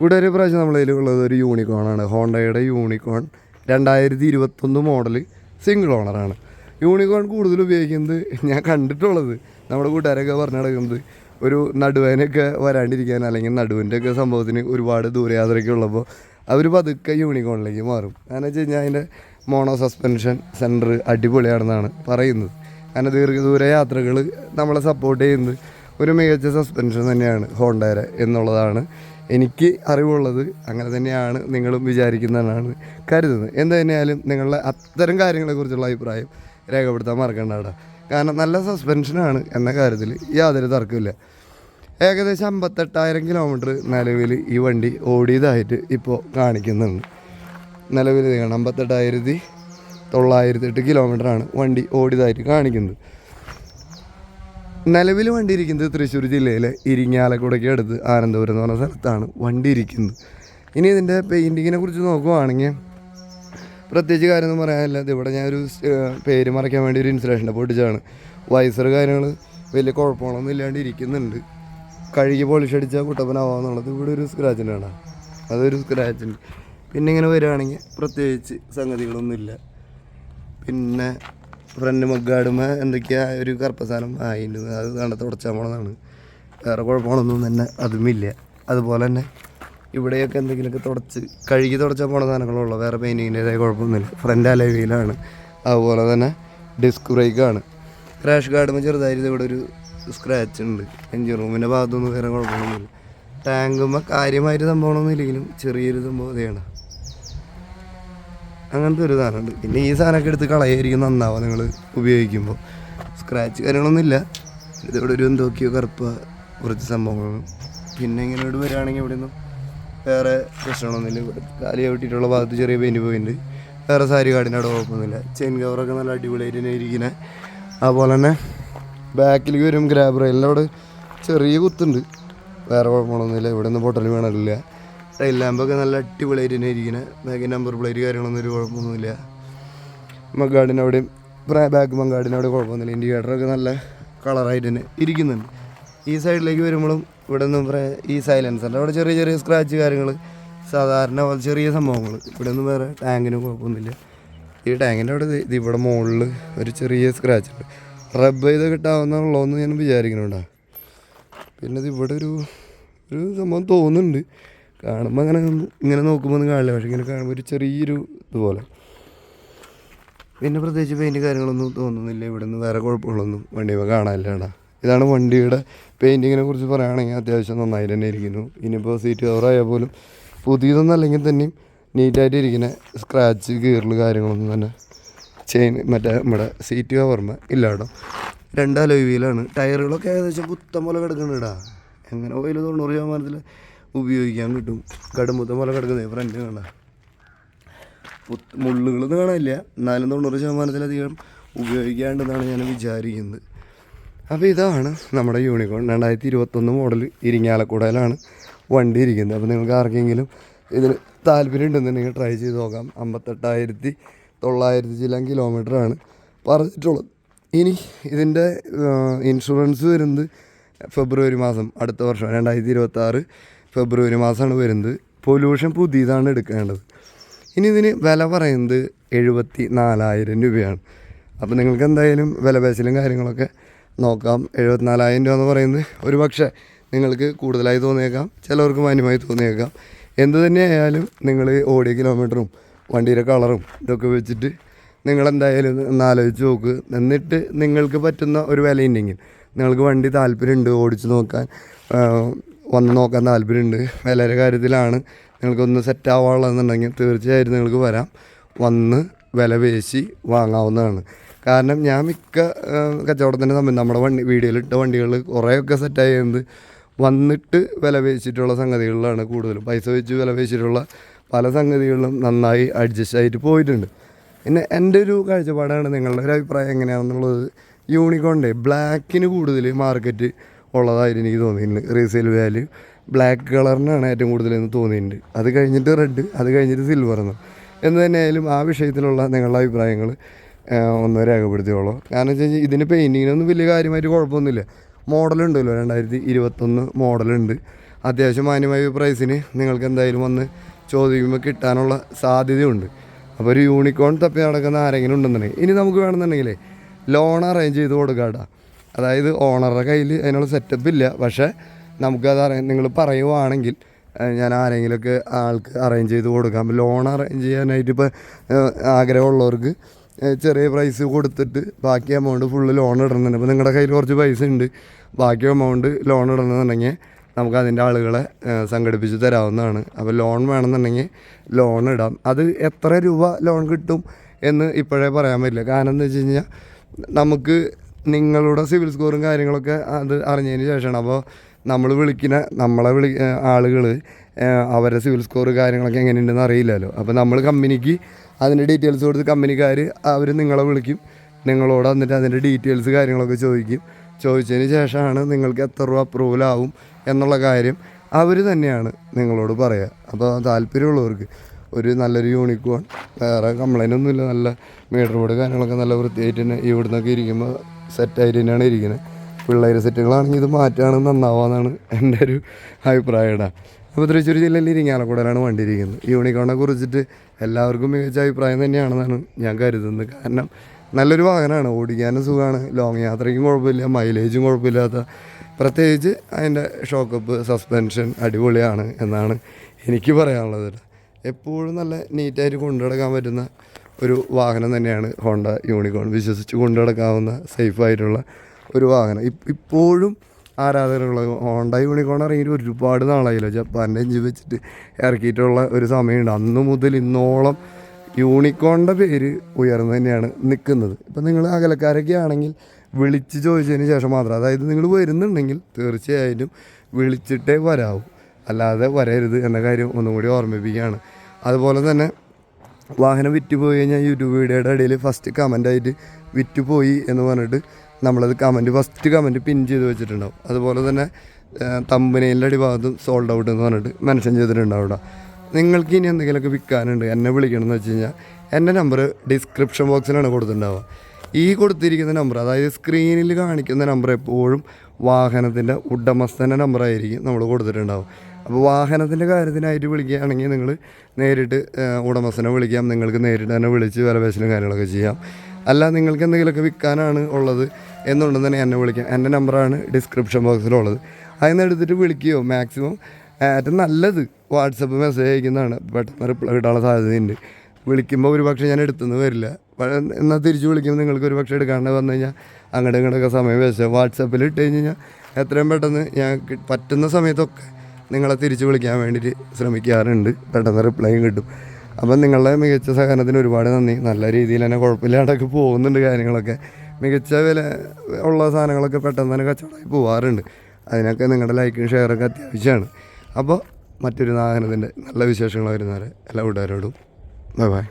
ഇവിടെ ഒരു പ്രാവശ്യം നമ്മളതിൽ ഉള്ളത് ഒരു യൂണിക്കോൺ ആണ്. ഹോണ്ടയുടെ യൂണിക്കോൺ രണ്ടായിരത്തി ഇരുപത്തൊന്ന് മോഡൽ സിംഗിൾ ഓണറാണ് യൂണിക്കോൺ കൂടുതൽ ഉപയോഗിക്കുന്നത് ഞാൻ കണ്ടിട്ടുള്ളത്. നമ്മുടെ കൂട്ടുകാരൊക്കെ പറഞ്ഞു നടക്കുന്നത് ഒരു നടുവേനൊക്കെ വരാണ്ടിരിക്കാൻ അല്ലെങ്കിൽ നടുവിന്റെ ഒക്കെ സംഭവത്തിന് ഒരുപാട് ദൂരയാത്രയൊക്കെ ഉള്ളപ്പോൾ അവർ പതുക്കെ യൂണിക്കോണിലേക്ക് മാറും. കാരണം വെച്ച് കഴിഞ്ഞാൽ അതിന്റെ മോണോ സസ്പെൻഷൻ സെന്റർ അടിപൊളിയാണെന്നാണ് പറയുന്നത്. കാരണം ദീർഘദൂര യാത്രകൾ നമ്മളെ സപ്പോർട്ട് ചെയ്യുന്നത് ഒരു മികച്ച സസ്പെൻഷൻ തന്നെയാണ് ഹോണ്ടയുടെ എന്നുള്ളതാണ് എനിക്ക് അറിവുള്ളത് അങ്ങനെ തന്നെയാണ് നിങ്ങളും വിചാരിക്കുന്നതാണ് കരുതുന്നത്. എന്ത് നിങ്ങളുടെ അത്തരം കാര്യങ്ങളെക്കുറിച്ചുള്ള അഭിപ്രായം രേഖപ്പെടുത്താൻ മറക്കണ്ട കാരണം നല്ല സസ്പെൻഷനാണ് എന്ന കാര്യത്തിൽ യാതൊരു തർക്കമില്ല ഏകദേശം അമ്പത്തെട്ടായിരം കിലോമീറ്റർ നിലവിൽ ഈ വണ്ടി ഓടിയതായിട്ട് ഇപ്പോൾ കാണിക്കുന്നുണ്ട്. നിലവിൽ കാണാം അമ്പത്തെട്ടായിരത്തി തൊള്ളായിരത്തി എട്ട് കിലോമീറ്ററാണ് വണ്ടി ഓടിയതായിട്ട് കാണിക്കുന്നത്. നിലവിൽ വണ്ടി ഇരിക്കുന്നത് തൃശ്ശൂർ ജില്ലയിലെ ഇരിങ്ങാലക്കുടയ്ക്ക് അടുത്ത് ആനന്ദപുരം എന്ന് പറഞ്ഞ സ്ഥലത്താണ് വണ്ടി ഇരിക്കുന്നത്. ഇനി ഇതിന്റെ പെയിന്റിങ്ങിനെ കുറിച്ച് നോക്കുവാണെങ്കിൽ പ്രത്യേകിച്ച് കാര്യമൊന്നും പറയാനില്ല. ഇവിടെ ഞാനൊരു പേര് മറയ്ക്കാൻ വേണ്ടി ഒരു ഇൻസുലേഷന്റെ പൊട്ടിച്ചാണ് വൈസർ കാര്യങ്ങൾ വലിയ കുഴപ്പങ്ങളൊന്നും ഇല്ലാണ്ട് ഇരിക്കുന്നുണ്ട്. കഴുകി പോളിഷ് അടിച്ചാൽ കുട്ടപ്പനാവാന്നുള്ളത് ഇവിടെ ഒരു സ്ക്രാച്ചിന്റെ ആണ് അതൊരു സ്ക്രാച്ചിന് പിന്നെ ഇങ്ങനെ വരികയാണെങ്കിൽ പ്രത്യേകിച്ച് സംഗതികളൊന്നുമില്ല. പിന്നെ ഫ്രണ്ട് മഗ്ഗാടുമ എന്തൊക്കെയാ ഒരു കർപ്പസാനം? ആയിട്ടുണ്ട് അത് കണ്ട തുടച്ചാൽ പോണതാണ്. വേറെ കുഴപ്പമാണൊന്നും തന്നെ അതുമില്ല. അതുപോലെ തന്നെ ഇവിടെയൊക്കെ എന്തെങ്കിലുമൊക്കെ തുടച്ച് കഴുകി തുടച്ചാൽ പോണ സാധനങ്ങളുള്ളൂ. വേറെ പെയിന്റിങ്ങിന്റെതായ കുഴപ്പമൊന്നുമില്ല. ഫ്രണ്ട് അലവിയിലാണ്. അതുപോലെ തന്നെ ഡിസ്ക് ബ്രേക്കാണ്. ക്രാഷ് ഗാർഡിന് ചെറുതായിട്ട് ഇവിടെ ഒരു സ്ക്രാച്ച് ഉണ്ട്. എഞ്ചിൻ റൂമിന്റെ ഭാഗത്തൊന്നും വേറെ കുഴപ്പമൊന്നുമില്ല. ടാങ്കുമ്പോൾ കാര്യമായിട്ട് സംഭവമൊന്നുമില്ലെങ്കിലും ചെറിയൊരു സംഭവം ഇതാണ്. അങ്ങനത്തെ ഒരു സാധനമുണ്ട്. പിന്നെ ഈ സാധനമൊക്കെ എടുത്ത് കളയായിരിക്കും നന്നാവുക നിങ്ങൾ ഉപയോഗിക്കുമ്പോൾ. സ്ക്രാച്ച് കാര്യങ്ങളൊന്നുമില്ല ഇതിവിടെ ഒരു എന്തൊക്കെയോ കറുപ്പ കുറച്ച് സംഭവങ്ങളാണ്. പിന്നെ ഇങ്ങനെ ഇവിടെ വരികയാണെങ്കിൽ ഇവിടെ നിന്നും വേറെ പ്രശ്നങ്ങളൊന്നുമില്ല. ഇവിടെ കാലി ചവിട്ടിയിട്ടുള്ള ഭാഗത്ത് ചെറിയ പെയിന്റ് പോയിട്ടുണ്ട്. വേറെ സാരി കാടിന്റെ അവിടെ കുഴപ്പമൊന്നുമില്ല. ചെയിൻ കവറൊക്കെ നല്ല അടിപൊളിയായിട്ട് തന്നെ ഇരിക്കുന്നത് അതുപോലെ തന്നെ ബാക്കിലേക്ക് വരും ഗ്രാബ് റെയിലിന്റെ അവിടെ ചെറിയ കുത്തുണ്ട്. വേറെ കുഴപ്പങ്ങളൊന്നുമില്ല. ഇവിടെ നിന്ന് പൊട്ടൽ വീണില്ല ടൈൽ ലാമ്പൊക്കെ നല്ല അടിപൊളിയായിട്ട് തന്നെ ഇരിക്കുന്നത് ബാക്കി നമ്പർ പ്ലേറ്റ് കാര്യങ്ങളൊന്നും ഒരു കുഴപ്പമൊന്നുമില്ല. മങ്കാടിന്റെ അവിടെയും ബാക്ക് മങ്കാടിന്റെ അവിടെ കുഴപ്പമൊന്നുമില്ല. ഇൻഡിക്കേറ്ററൊക്കെ നല്ല കളറായിട്ട് തന്നെ ഇരിക്കുന്നുണ്ട്. ഈ സൈഡിലേക്ക് വരുമ്പോഴും ഇവിടെ നിന്ന് പറയാ ഈ സൈലൻസറിന്റെ അവിടെ ചെറിയ ചെറിയ സ്ക്രാച്ച് കാര്യങ്ങൾ സാധാരണ പോലെ ചെറിയ സംഭവങ്ങൾ ഇവിടെ നിന്ന് വേറെ ടാങ്കിന് കുഴപ്പമൊന്നുമില്ല. ഈ ടാങ്കിന്റെ അവിടെ ഇത് ഇവിടെ മുകളിൽ ഒരു ചെറിയ സ്ക്രാച്ച് ഉണ്ട്. റബ്ബ് ചെയ്ത് കിട്ടാവുന്നുള്ളതെന്ന് ഞാൻ വിചാരിക്കുന്നുണ്ടാ പിന്നെ ഇത് ഇവിടെ ഒരു ഒരു സംഭവം തോന്നുന്നുണ്ട്. കാണുമ്പോൾ അങ്ങനെ ഇങ്ങനെ നോക്കുമ്പോൾ ഒന്നും കാണില്ല. പക്ഷെ ഇങ്ങനെ കാണുമ്പോൾ ഒരു ചെറിയൊരു ഇതുപോലെ. പിന്നെ പ്രത്യേകിച്ച് പെയിന്റ് കാര്യങ്ങളൊന്നും തോന്നുന്നില്ല. ഇവിടെ നിന്ന് വേറെ കുഴപ്പങ്ങളൊന്നും വണ്ടിയുമ്പോൾ കാണാനില്ല കേട്ടോ. ഇതാണ് വണ്ടിയുടെ പെയിന്റിങ്ങിനെ കുറിച്ച് പറയുകയാണെങ്കിൽ അത്യാവശ്യം നന്നായി തന്നെ ഇരിക്കുന്നു. ഇനിയിപ്പോൾ സീറ്റ് കവറായാൽ പോലും പുതിയതൊന്നും അല്ലെങ്കിൽ തന്നെയും നീറ്റായിട്ട് ഇരിക്കുന്ന സ്ക്രാച്ച് കീറൽ കാര്യങ്ങളൊന്നും തന്നെ ചെയിൻ മറ്റേ നമ്മുടെ സീറ്റ് കവർമ്മ ഇല്ല കേട്ടോ. രണ്ട് അലോയ് വീലാണ് ടയറുകളൊക്കെ ഏകദേശം കുത്തം പോലെ കിടക്കുന്നുണ്ടാ എങ്ങനെ പോയാലും തൊണ്ണൂറ് ശതമാനത്തിൽ ഉപയോഗിക്കാൻ കിട്ടും. കടുമുത്ത പോലെ കിടക്കുന്നത്. ഫ്രണ്ട് കാണാം. മുള്ളുകളൊന്നും കാണാനില്ല. എന്നാലും തൊണ്ണൂറ് ശതമാനത്തിലധികം ഉപയോഗിക്കാണ്ടെന്നാണ് ഞാൻ വിചാരിക്കുന്നത്. അപ്പോൾ ഇതാണ് നമ്മുടെ യൂണിക്കോൺ രണ്ടായിരത്തി ഇരുപത്തൊന്ന് മോഡൽ ഇരിങ്ങാലക്കുടയിലാണ് വണ്ടി ഇരിക്കുന്നത്. അപ്പോൾ നിങ്ങൾക്ക് ആർക്കെങ്കിലും ഇതിന് താല്പര്യം ഉണ്ടെന്നുണ്ടെങ്കിൽ ട്രൈ ചെയ്ത് നോക്കാം. അമ്പത്തെട്ടായിരത്തി തൊള്ളായിരത്തി ചില കിലോമീറ്ററാണ് പറഞ്ഞിട്ടുള്ളത്. ഇനി ഇതിന്റെ ഇൻഷുറൻസ് വരുന്നത് ഫെബ്രുവരി മാസം അടുത്ത വർഷം രണ്ടായിരത്തി ഇരുപത്തി ആറ് ഫെബ്രുവരി മാസമാണ് വരുന്നത്. പൊല്യൂഷൻ പുതിയതാണ് എടുക്കേണ്ടത്. ഇനി ഇതിന് വില പറയുന്നത് എഴുപത്തി നാലായിരം രൂപയാണ്. അപ്പോൾ നിങ്ങൾക്ക് എന്തായാലും വില പേശലും കാര്യങ്ങളൊക്കെ നോക്കാം. എഴുപത്തിനാലായിരം രൂപ എന്ന് പറയുന്നത് ഒരു പക്ഷേ നിങ്ങൾക്ക് കൂടുതലായി തോന്നിയേക്കാം. ചിലവർക്ക് മാന്യമായി തോന്നിയേക്കാം. എന്ത് തന്നെയായാലും നിങ്ങൾ ഓടിയ കിലോമീറ്ററും വണ്ടിയുടെ കളറും ഇതൊക്കെ വെച്ചിട്ട് നിങ്ങളെന്തായാലും ഒന്ന് ആലോചിച്ച് നോക്ക്. എന്നിട്ട് നിങ്ങൾക്ക് പറ്റുന്ന ഒരു വിലയുണ്ടെങ്കിൽ നിങ്ങൾക്ക് വണ്ടി താല്പര്യമുണ്ട് ഓടിച്ച് നോക്കാൻ. വന്ന് നോക്കാൻ താല്പര്യമുണ്ട്. വിലയുടെ കാര്യത്തിലാണ് നിങ്ങൾക്കൊന്ന് സെറ്റ് ആവാനുള്ളതെന്നുണ്ടെങ്കിൽ തീർച്ചയായിട്ടും നിങ്ങൾക്ക് വരാം. വന്ന് വില പേശി വാങ്ങാവുന്നതാണ്. കാരണം ഞാൻ മിക്ക കച്ചവടത്തിന്റെ സമയം നമ്മുടെ വണ്ടി വീഡിയോയിലിട്ട വണ്ടികൾ കുറേയൊക്കെ സെറ്റായി ചെയ്യുന്നത് വന്നിട്ട് വില പേശിയിട്ടുള്ള സംഗതികളിലാണ് കൂടുതലും. പൈസ വെച്ച് വില പേശിയിട്ടുള്ള പല സംഗതികളിലും നന്നായി അഡ്ജസ്റ്റ് ആയിട്ട് പോയിട്ടുണ്ട്. പിന്നെ എന്റെ ഒരു കാഴ്ചപ്പാടാണ് നിങ്ങളുടെ ഒരു അഭിപ്രായം എങ്ങനെയാണെന്നുള്ളത്. യൂണിക്കോണിന്റെ ബ്ലാക്കിന് കൂടുതൽ മാർക്കറ്റ് ഉള്ളതായിട്ട് എനിക്ക് തോന്നിയിട്ടുണ്ട്. റീസെയിൽ വാല്യൂ ബ്ലാക്ക് കളറിനാണ് ഏറ്റവും കൂടുതൽ എന്ന് തോന്നിയിട്ടുണ്ട്. അത് കഴിഞ്ഞിട്ട് റെഡ് അത് കഴിഞ്ഞിട്ട് സിൽവർ എന്ന് എന്ന് തന്നെയായാലും ആ വിഷയത്തിലുള്ള നിങ്ങളുടെ അഭിപ്രായങ്ങൾ ഒന്ന് രേഖപ്പെടുത്തിയോളൂ കാരണം വെച്ച് കഴിഞ്ഞാൽ ഇതിന് പെയിന്റിങ്ങിനൊന്നും വലിയ കാര്യമായിട്ട് കുഴപ്പമൊന്നുമില്ല. മോഡലുണ്ടല്ലോ രണ്ടായിരത്തി ഇരുപത്തൊന്ന് മോഡലുണ്ട് അത്യാവശ്യം മാന്യമായ പ്രൈസിന് നിങ്ങൾക്ക് എന്തായാലും വന്ന് ചോദിക്കുമ്പോൾ കിട്ടാനുള്ള സാധ്യതയുണ്ട്. അപ്പോൾ ഒരു യൂണിക്കോൺ തപ്പി നടക്കുന്ന ആരെങ്കിലും ഉണ്ടെന്നുണ്ടെങ്കിൽ ഇനി നമുക്ക് വേണമെന്നുണ്ടെങ്കിലേ ലോൺ അറേഞ്ച് ചെയ്ത് കൊടുക്കാട്ടാ. അതായത് ഓണറുടെ കയ്യിൽ അതിനുള്ള സെറ്റപ്പ് ഇല്ല. പക്ഷേ നമുക്കത് അറിയാം നിങ്ങൾ പറയുവാണെങ്കിൽ ഞാൻ ആരെങ്കിലുമൊക്കെ ആൾക്ക് അറേഞ്ച് ചെയ്ത് കൊടുക്കാം. ലോൺ അറേഞ്ച് ചെയ്യാനായിട്ട് ഇപ്പോൾ ആഗ്രഹമുള്ളവർക്ക് ചെറിയ പ്രൈസ് കൊടുത്തിട്ട് ബാക്കി എമൗണ്ട് ഫുള്ള് ലോൺ ഇടണമെന്നുണ്ട് അപ്പോൾ നിങ്ങളുടെ കയ്യിൽ കുറച്ച് പൈസ ഉണ്ട് ബാക്കി എമൗണ്ട് ലോൺ ഇടണമെന്നുണ്ടെങ്കിൽ നമുക്ക് അതിന്റെ ആളുകളെ സംഘടിപ്പിച്ച് തരാവുന്നതാണ്. അപ്പോൾ ലോൺ വേണമെന്നുണ്ടെങ്കിൽ ലോൺ ഇടാം. അത് എത്ര രൂപ ലോൺ കിട്ടും എന്ന് ഇപ്പോഴേ പറയാൻ പറ്റില്ല. കാരണം എന്താ വെച്ച് കഴിഞ്ഞാൽ നമുക്ക് നിങ്ങളുടെ സിവിൽ സ്കോറും കാര്യങ്ങളൊക്കെ അത് അറിഞ്ഞതിന് ശേഷമാണ്. അപ്പോൾ നമ്മൾ വിളിക്കുന്ന നമ്മളെ വിളി ആളുകൾ അവരുടെ സിവിൽ സ്കോർ കാര്യങ്ങളൊക്കെ എങ്ങനെയുണ്ടെന്ന് അറിയില്ലല്ലോ. അപ്പോൾ നമ്മൾ കമ്പനിക്ക് അതിന്റെ ഡീറ്റെയിൽസ് കൊടുത്ത് കമ്പനിക്കാർ അവർ നിങ്ങളെ വിളിക്കും. നിങ്ങളോട് വന്നിട്ട് അതിന്റെ ഡീറ്റെയിൽസ് കാര്യങ്ങളൊക്കെ ചോദിക്കും. ചോദിച്ചതിന് ശേഷമാണ് നിങ്ങൾക്ക് എത്ര രൂപ അപ്രൂവൽ ആവും എന്നുള്ള കാര്യം അവർ തന്നെയാണ് നിങ്ങളോട് പറയുക അപ്പോൾ താല്പര്യമുള്ളവർക്ക് ഒരു നല്ലൊരു യൂണിക്കോൺ വേറെ കംപ്ലൈന്റ് ഒന്നുമില്ല. നല്ല മീറ്റർ ബോർഡ് കാര്യങ്ങളൊക്കെ നല്ല വൃത്തിയായിട്ട് തന്നെ ഇവിടുന്നൊക്കെ ഇരിക്കുമ്പോൾ സെറ്റായിട്ട് തന്നെയാണ് ഇരിക്കുന്നത് പിള്ളേർ സെറ്റുകളാണെങ്കിൽ ഇത് മാറ്റുകയാണെങ്കിൽ നന്നാവാന്നാണ് എന്റെ ഒരു അഭിപ്രായമാണ് അപ്പോൾ തൃശ്ശൂർ ജില്ലയിൽ ഇരിങ്ങാലക്കൂടലാണ് വണ്ടി ഇരിക്കുന്നത് യൂണിക്കോണിനെ കുറിച്ചിട്ട് എല്ലാവർക്കും മികച്ച അഭിപ്രായം തന്നെയാണെന്നാണ് ഞാൻ കരുതുന്നത്. കാരണം നല്ലൊരു വാഹനമാണ്. ഓടിക്കാനും സുഖമാണ്. ലോങ് യാത്രയ്ക്കും കുഴപ്പമില്ല. മൈലേജും കുഴപ്പമില്ലാത്ത പ്രത്യേകിച്ച് അതിന്റെ ഷോക്കപ്പ് സസ്പെൻഷൻ അടിപൊളിയാണ് എന്നാണ് എനിക്ക് പറയാനുള്ളത്. എപ്പോഴും നല്ല നീറ്റായിട്ട് കൊണ്ടു നടക്കാൻ പറ്റുന്ന ഒരു വാഹനം തന്നെയാണ് ഹോണ്ട യൂണിക്കോൺ വിശ്വസിച്ച് കൊണ്ടു നടക്കാവുന്ന സേഫായിട്ടുള്ള ഒരു വാഹനം. ഇപ്പോഴും ആരാധകരുള്ള ഹോണ്ട യൂണിക്കോൺ ഇറങ്ങിയിട്ട് ഒരുപാട് നാളായില്ല? ജപ്പാന്റെ എഞ്ചിൻ വെച്ചിട്ട് ഇറക്കിയിട്ടുള്ള ഒരു സമയമുണ്ട്. അന്ന് മുതൽ ഇന്നോളം യൂണിക്കോണിന്റെ പേര് ഉയർന്നു തന്നെയാണ് നിൽക്കുന്നത്. ഇപ്പം നിങ്ങൾ അകലക്കാരൊക്കെ ആണെങ്കിൽ വിളിച്ച് ചോദിച്ചതിന് ശേഷം മാത്രം അതായത് നിങ്ങൾ വരുന്നുണ്ടെങ്കിൽ തീർച്ചയായിട്ടും വിളിച്ചിട്ടേ വരാവൂ. അല്ലാതെ വരരുത് എന്ന കാര്യം ഒന്നും കൂടി ഓർമ്മിപ്പിക്കുകയാണ്. അതുപോലെ തന്നെ വാഹനം വിറ്റ് പോയി കഴിഞ്ഞാൽ യൂട്യൂബ് വീഡിയോയുടെ ഇടയിൽ ഫസ്റ്റ് കമന്റായിട്ട് വിറ്റ് പോയി എന്ന് പറഞ്ഞിട്ട് നമ്മളത് കമന്റ് ഫസ്റ്റ് കമന്റ് പിൻ ചെയ്ത് വെച്ചിട്ടുണ്ടാവും. അതുപോലെ തന്നെ തമ്പനയിലെ അടിഭാഗത്തും സോൾഡ് ഔട്ട് എന്ന് പറഞ്ഞിട്ട് മെൻഷൻ ചെയ്തിട്ടുണ്ടാവും അവിടെ നിങ്ങൾക്ക് ഇനി എന്തെങ്കിലുമൊക്കെ വിൽക്കാനുണ്ട് എന്നെ വിളിക്കണം എന്ന് വെച്ച് കഴിഞ്ഞാൽ എന്റെ നമ്പർ ഡിസ്ക്രിപ്ഷൻ ബോക്സിലാണ് കൊടുത്തിട്ടുണ്ടാവുക. ഈ കൊടുത്തിരിക്കുന്ന നമ്പർ അതായത് സ്ക്രീനിൽ കാണിക്കുന്ന നമ്പർ എപ്പോഴും വാഹനത്തിന്റെ ഉടമസ്ഥന്റെ നമ്പറായിരിക്കും നമ്മൾ കൊടുത്തിട്ടുണ്ടാവും അപ്പോൾ വാഹനത്തിന്റെ കാര്യത്തിനായിട്ട് വിളിക്കുകയാണെങ്കിൽ നിങ്ങൾ നേരിട്ട് ഉടമസ്ഥനെ വിളിക്കാം. നിങ്ങൾക്ക് നേരിട്ട് തന്നെ വിളിച്ച് വിലപേശലും കാര്യങ്ങളൊക്കെ ചെയ്യാം. അല്ല നിങ്ങൾക്ക് എന്തെങ്കിലുമൊക്കെ വിൽക്കാനാണ് ഉള്ളത് എന്നുണ്ടെന്ന് തന്നെ എന്നെ വിളിക്കാം. എന്റെ നമ്പറാണ് ഡിസ്ക്രിപ്ഷൻ ബോക്സിലുള്ളത്. അതിൽ എടുത്തിട്ട് വിളിക്കുകയോ മാക്സിമം ഏറ്റവും നല്ലത് വാട്സപ്പ് മെസ്സേജ് അയക്കുന്നതാണ്. പെട്ടെന്ന് റിപ്ലൈ കിട്ടാനുള്ള സാധ്യതയുണ്ട്. വിളിക്കുമ്പോൾ ഒരു പക്ഷേ ഞാൻ എടുത്തുനിന്ന് വരില്ല. എന്നാൽ തിരിച്ച് വിളിക്കുമ്പോൾ നിങ്ങൾക്ക് ഒരു പക്ഷേ എടുക്കാണ്ട് വന്നു കഴിഞ്ഞാൽ അങ്ങോട്ടും ഇങ്ങോട്ടൊക്കെ സമയം വെച്ചാൽ വാട്സപ്പിൽ ഇട്ട് കഴിഞ്ഞ് കഴിഞ്ഞാൽ എത്രയും പെട്ടെന്ന് ഞാൻ പറ്റുന്ന സമയത്തൊക്കെ നിങ്ങളെ തിരിച്ചു വിളിക്കാൻ വേണ്ടിയിട്ട് ശ്രമിക്കാറുണ്ട്. പെട്ടെന്ന് റിപ്ലൈയും കിട്ടും. അപ്പം നിങ്ങളുടെ മികച്ച സഹകരണത്തിന് ഒരുപാട് നന്ദി. നല്ല രീതിയിൽ തന്നെ കുഴപ്പമില്ലാണ്ടൊക്കെ പോകുന്നുണ്ട് കാര്യങ്ങളൊക്കെ. മികച്ച വില ഉള്ള സാധനങ്ങളൊക്കെ പെട്ടെന്ന് തന്നെ കച്ചവടമായി പോവാറുണ്ട്. അതിനൊക്കെ നിങ്ങളുടെ ലൈക്കും ഷെയറൊക്കെ അത്യാവശ്യമാണ്. അപ്പോൾ മറ്റൊരു സാധനത്തിന്റെ നല്ല വിശേഷങ്ങൾ വരുന്നവരെ എല്ലാ കൂട്ടുകാരോടും ബൈ ബൈ